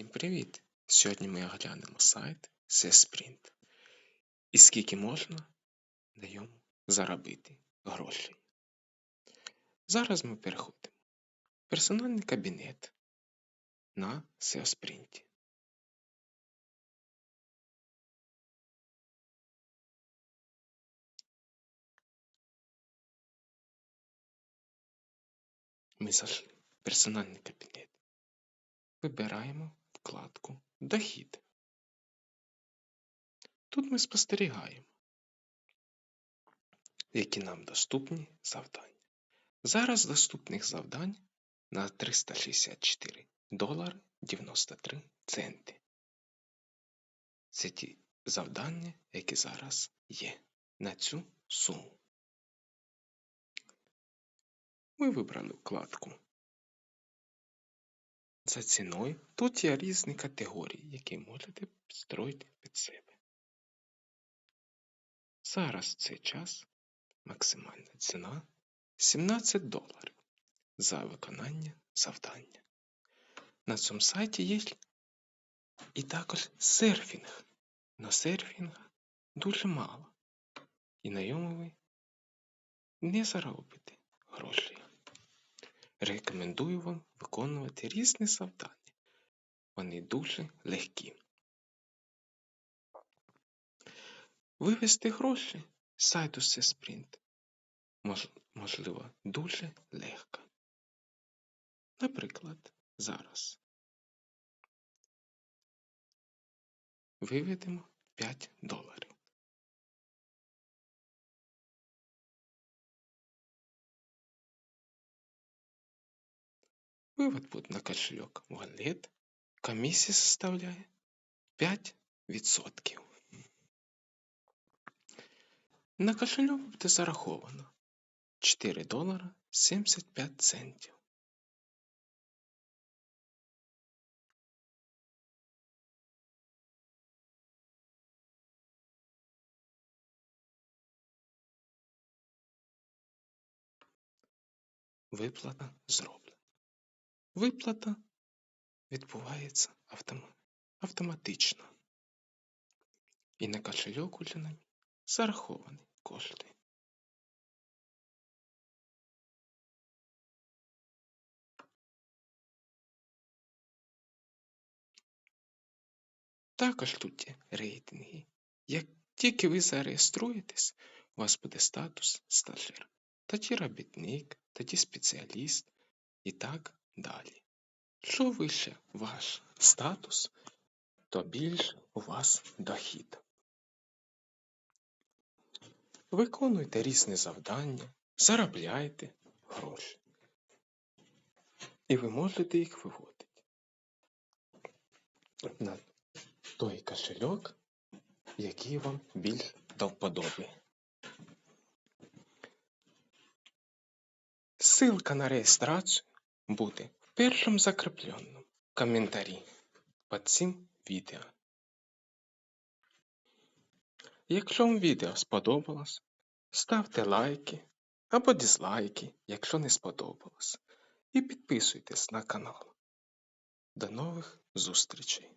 Всім привіт! Сьогодні ми оглянемо сайт CSprint і скільки можна на ньому заробити грошей. Зараз ми переходимо в персональний кабінет на SEO Ми зайшли персональний кабінет. Вибираємо вкладку Дохід. Тут ми спостерігаємо, які нам доступні завдання. Зараз доступних завдань на 364 долари 93 центи. Це ті завдання, які зараз є на цю суму. Ми вибрали вкладку за ціною. Тут є різні категорії, які можете підстроїти під себе. Зараз цей час максимальна ціна 17 доларів за виконання завдання. На цьому сайті є і також серфінг. На серфінга дуже мало. І на ньому ви не заробите грошей. Рекомендую вам виконувати різні завдання. Вони дуже легкі. Вивести гроші з сайту CSprint можливо дуже легко. Наприклад, зараз виведемо 5 доларів. Вивод буде на кошельок Wallet. Комісія составляє 5%. На кошельок буде зараховано 4 долара 75 центів. Виплата зроблена. Виплата відбувається автоматично. І на кошельок уже нам зараховані кошти. Також тут є рейтинги. Як тільки ви зареєструєтесь, у вас буде статус стажер, тоді робітник, тоді спеціаліст і так далі. Що вище ваш статус, то більше у вас дохід. Виконуйте різні завдання, заробляйте гроші. І ви можете їх виводити на той кошельок, який вам більш до вподоби. Ссылка на реєстрацію буде в першому закріпленому коментарі під цим відео. Якщо вам відео сподобалось, ставте лайки або дизлайки, якщо не сподобалось, і підписуйтесь на канал. До нових зустрічей!